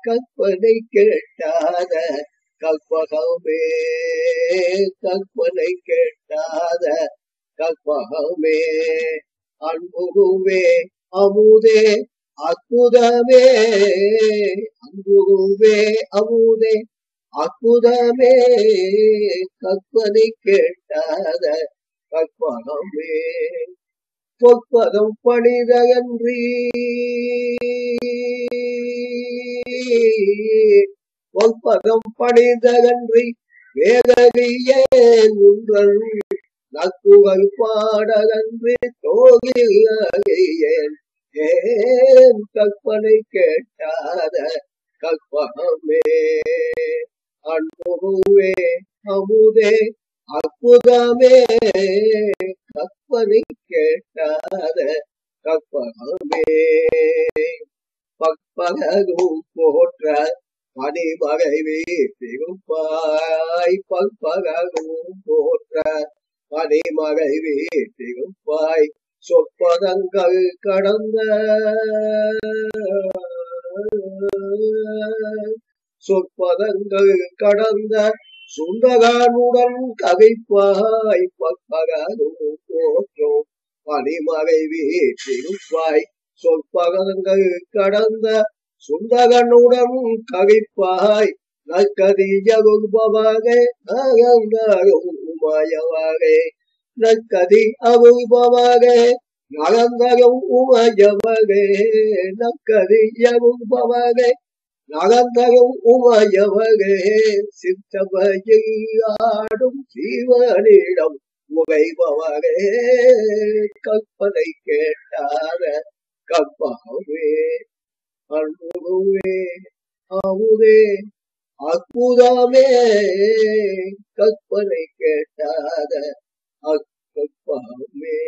கற்பனை கேட்டாத கற்பகமே கற்பனை கேட்டாத கற்பகமே. அன்புகுமே அமுதே அற்புதமே. அன்புகுமே அமுதே அற்புதமே. கற்பனை கேட்டாத கற்பகமே. பொற்பதம் பணிதயன்றி ஒப்பகம் படைந்தகன்றி வேதவியேன் உங்கள் நக்குகள் பாடகன்றி தோகியேன் ஏன் கற்பனை கேட்டாத கற்பகமே? அன்புவே அமுதே அற்புதமே. கற்பனை கேட்டாத கற்பகமே. பற்பகரும் போற்ற பனிமகை திகுப்பாய் பற்பகரும் போற்ற. பனிமகை திகுப்பாய் சொற்பதங்கள் கடந்த. சொற்பதங்கள் கடந்த சுந்தகானுடன் கதைப்பாய் பற்பகரும் போற்றோம் பனிமகை வீட்டிருப்பாய் சொற்பதங்கள் கடந்த சுந்தகனுடன் கவிப்பாய் நற்கதியகுபவாக நகர்ந்தாரும் உமாயவாக நற்கதி அகுபவாக நகர்ந்தரும் உமயவக. நற்கதியகுபவாக நகர்ந்தரும் உமயவக. சித்தபையில் ஆடும் சீவனிடம் உகைபவாக கற்பனை கேட்டார கற்பகவே அன்புவே அமுதே அற்புதமே கற்பனை கேட்டாத அக்கப்பாமே